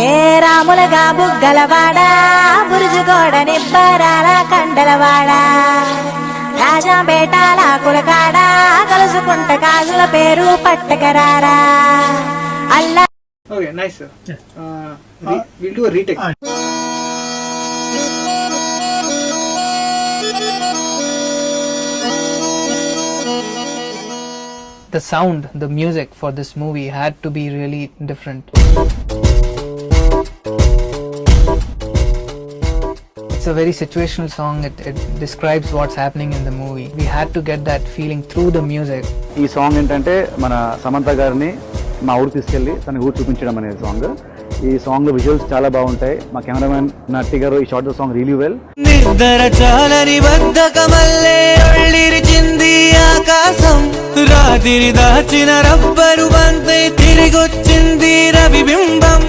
ఏ రాములగా బుగ్గలవాడా బురుజుగోడ నిబ్బరాల కండలవాడా? రాజాపేటాల కులకాడా కలుసుకుంట కాజుల పేరు పట్టకరారా అల్లా Okay, nice, sir. Uh, re- we'll do a retake. the sound, the music for this movie had to be really different. It's a very situational song. It, it describes what's happening in the movie. We had to get that feeling through the music. ఈ song ఏంటంటే మన సమంత గారిని మా ఊరు తీసుకెళ్ళి తన ఊరు చూపించడం అనే సాంగ్ ఈ సాంగ్లో విజువల్స్ చాలా బాగుంటాయి మా కెమెరామెన్ నట్టి గారు ఈ shot the song really well నిద్ర చాలని బద్ధకమల్లే ఒళ్ళిరిచింది ఆకాశం రాత్రి దాచిన రబ్బరు బంతై తిరిగొచ్చింది రవిబింబం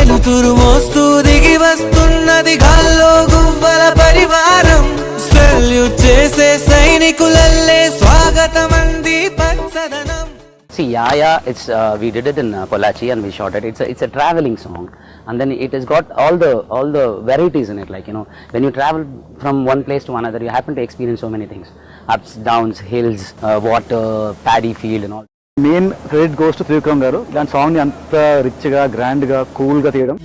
వెలుతురు మోస్తూ దిగి వస్తున్నది గాల్లో గువ్వల పరివారం సెల్యూట్ చేసే సైనికులల్లే స్వాగతమంది పచ్చదనం See, yeah, it's uh, we did it in uh, Pollachi and we shot it. It's a, it's a traveling song, and then it has got all the all the varieties in it. Like you know, when you travel from one place to another, you happen to experience so many things: ups, downs, hills, uh, water, paddy field, and all. Main credit goes to Trivikram గారు. దాని సాంగ్ని అంత రిచ్గా గ్రాండ్గా కూల్గా తీయడం.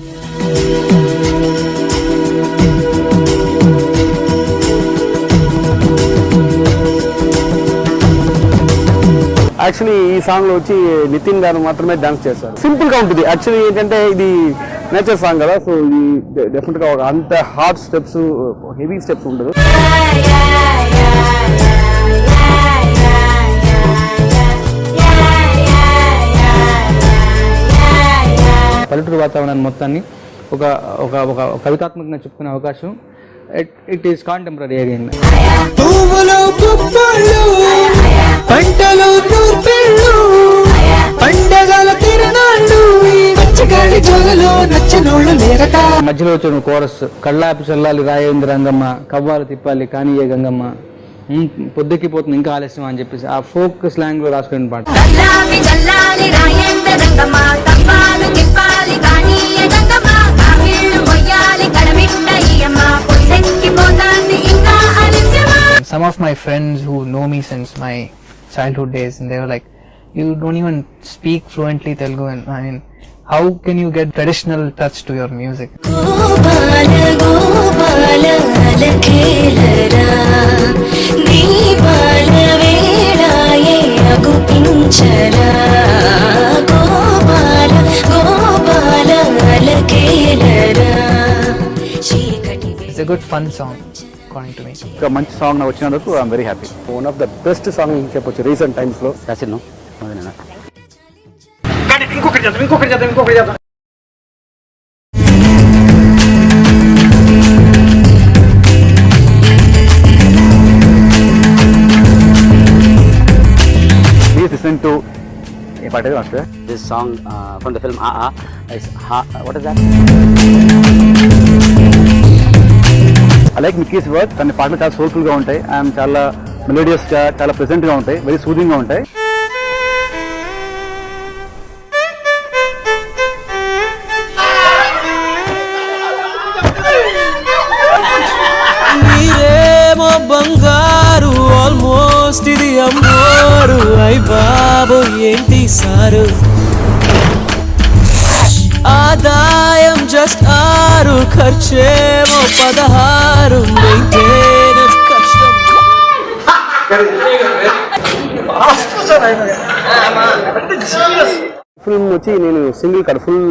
Actually ఈ సాంగ్లో వచ్చి నితిన్ గారు మాత్రమే డాన్స్ చేస్తారు సింపుల్గా ఉంటుంది. యాక్చువల్లీ ఏంటంటే ఇది నేచర్ సాంగ్ కదా. సో ఇది డెఫినెట్గా ఒక అంత హార్డ్ స్టెప్స్ హెవీ స్టెప్స్ ఉండదు. పల్లెటూరు వాతావరణాన్ని మొత్తాన్ని ఒక ఒక ఒక కవితాత్మకంగా చెప్పుకునే అవకాశం. ఇట్ ఈస్ కాంటెంపరీ అగైన్ పువ్వులు పుప్పళ్ళు పంటలు తూర్పిళ్ళు పండగల తిరణాళ్ళు ఈ నచ్చగాడి జోలలో నచ్చనోళ్ళు లేరట. మధ్యలో వచ్చిన కోరస్ కళ్ళాపి చల్లాలి రాయేంద్ర రంగమ్మ కవ్వాలు తిప్పాలి కానీయే గంగమ్మ. పొద్దుకిపోతుంది ఇంకా ఆలస్యం అని చెప్పేసి ఆ ఫోక్ స్లాంగ్లో రాసుకునే పాట Some of my friends who know me since my childhood days, and they were like, "You don't even speak fluently Telugu." And I mean, how can you get traditional touch to your music? It's a good fun song, according to me. ఒక మంచి song నాకు వచ్చినందుకు I'm very happy one of the best song చెప్పొచ్చు recent టైమ్స్లో That's it, no? No, no, no. కానీ ఇంకొకటి చేద్దాం ఇంకొకటి చేద్దాం ఇంకొకటి చేద్దాం ప్లీజ్ లిసన్ టు ఏ పాట ఇది master This song uh, from the film Ah Ah is ha, what is that? I like Mickey's work తన పాటలు చాలా సోల్ఫుల్గా ఉంటాయి. అండ్ చాలా మెలోడియస్గా చాలా ప్రెసెంట్గా ఉంటాయి. వెరీ సూదింగ్గా ఉంటాయి. బంగారు ఆల్మోస్ట్ ఇది అమ్మోరు. అయ్ బాబు ఏంటి సారు? ఆదాయ జస్ట్ ఆరు ఖర్చేమో పదహారు. మెయింటెనెన్స్ కష్టం? ఫిల్మ్ వచ్చి నేను సింగిల్ కాదు ఫుల్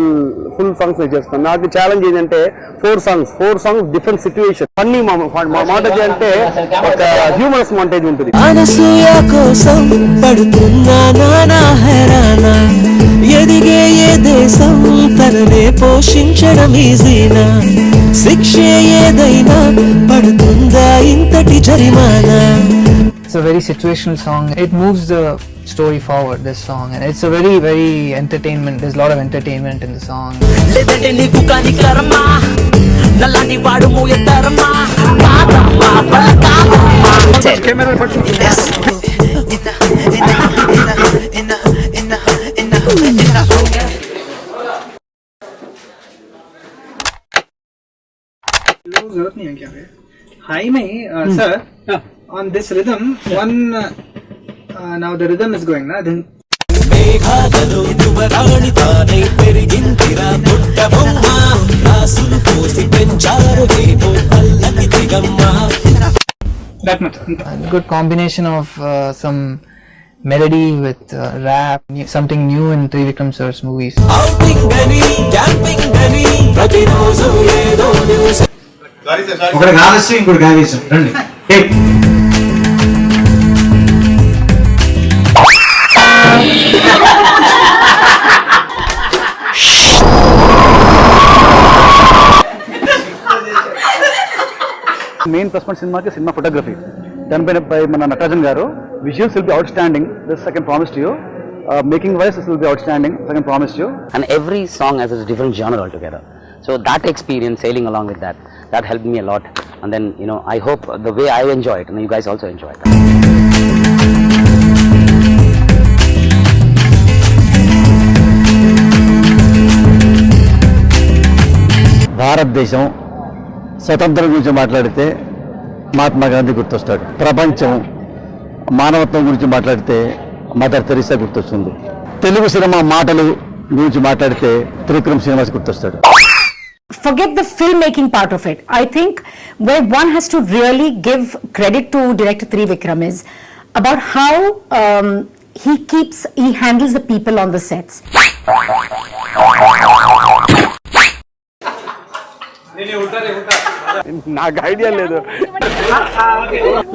ఫుల్ సాంగ్స్ చేస్తాను. నాకు ఛాలెంజ్ ఏంటంటే four songs four songs different situation funny montage అంటే ఒక హ్యూమరస్ మాంటేజ్ ఉంటుంది. అనసూయ కోసం పడుతున్నా నానా హెరానా. ఎదిగే ఏ దేశం తననే పోషించడం ఈజీనా? శిక్ష ఏదైనా పడుతుందా ఇంతటి జరిమానా? A very situational song. It moves the story forward this song and it's a very very entertainment there's a lot of entertainment in the song जरूरत नहीं है क्या हाई में sir on this rhythm one now the rhythm is going na then మేఘాలలో యువరాణి తానై పెరిగిందిరా బుట్ట బొమ్మ రాసులు పోసి పెంచారు ఏదో పల్లకి దిగమ్మ that much A good combination of uh, some melody with uh, rap, new- something new in Trivikram sir's movies. Outing అని క్యాంపింగ్ అని ప్రతిరోజు ఏదో న్యూస్ ఒకటి ఆలస్యం ఇంకోటి ఆవేశం రండి మెయిన్ ప్లస్ పాయింట్ సినిమాకి సినిమా ఫోటోగ్రఫీ దానిపైన పై మన నటరాజన్ గారు visuals will be outstanding this second promise you making wise this will be outstanding second promise you And every song has a different genre altogether. So that experience, sailing along with that, that helped me a lot. And then, you know, I hope the way I enjoy it, and you guys also enjoy it. భారతదేశం స్వతంత్రం గురించి మాట్లాడితే మహాత్మా గాంధీ గుర్తొస్తాడు ప్రపంచం మానవత్వం గురించి మాట్లాడితే mother Teresa గుర్తొస్తుంది Telugu cinema మాటలు గురించి మాట్లాడితే త్రివిక్రమ్ శ్రీనివాస్ గుర్తొస్తాడు forget the filmmaking part of it. I think where one has to really give credit to director Trivikram is about how um, he keeps, he handles the people on the sets. నాకు idea లేదు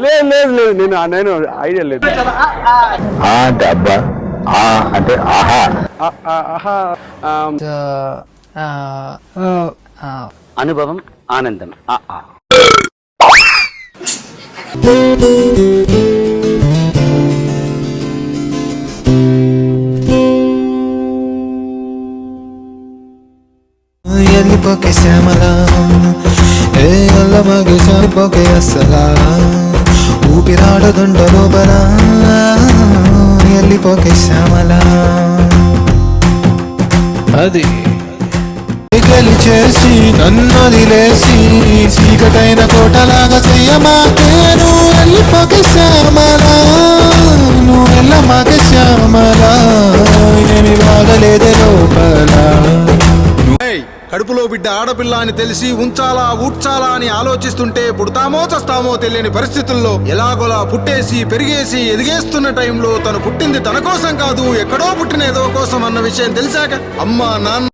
లేదు లేదు లేదు నేను నేను idea లేదు అంటే అబ్బా ఆ అంటే ఆహా ఆ- ఆ- ఆహా ఆ, Anubhavam Anandam. Ah, ah. ఎల్లిపోకే Shyamala ఏ అల్లమగే సారిపోకే అస్సలా? ఊపిరాడదుండ లోపల ఎల్లిపోకే శ్యామల. అది చేసి గెలిచేసి నన్నదిలేసి చీకటైన కోటలాగా చెయ్యమాకేను వెళ్ళిపోకే శ్యామల నువ్వు వెళ్ళమాకే శ్యామల. ఏమి బాగలేదే లోపల. కడుపులో బిడ్డ ఆడపిల్ల అని తెలిసి ఉంచాలా ఊడ్చాలా అని ఆలోచిస్తుంటే పుడతామో చస్తామో తెలియని పరిస్థితుల్లో ఎలాగోలా పుట్టేసి పెరిగేసి ఎదిగేస్తున్న టైంలో తను పుట్టింది తన కోసం కాదు ఎక్కడో పుట్టిన ఏదో కోసం అన్న విషయం తెలిసాక అమ్మా నాన్న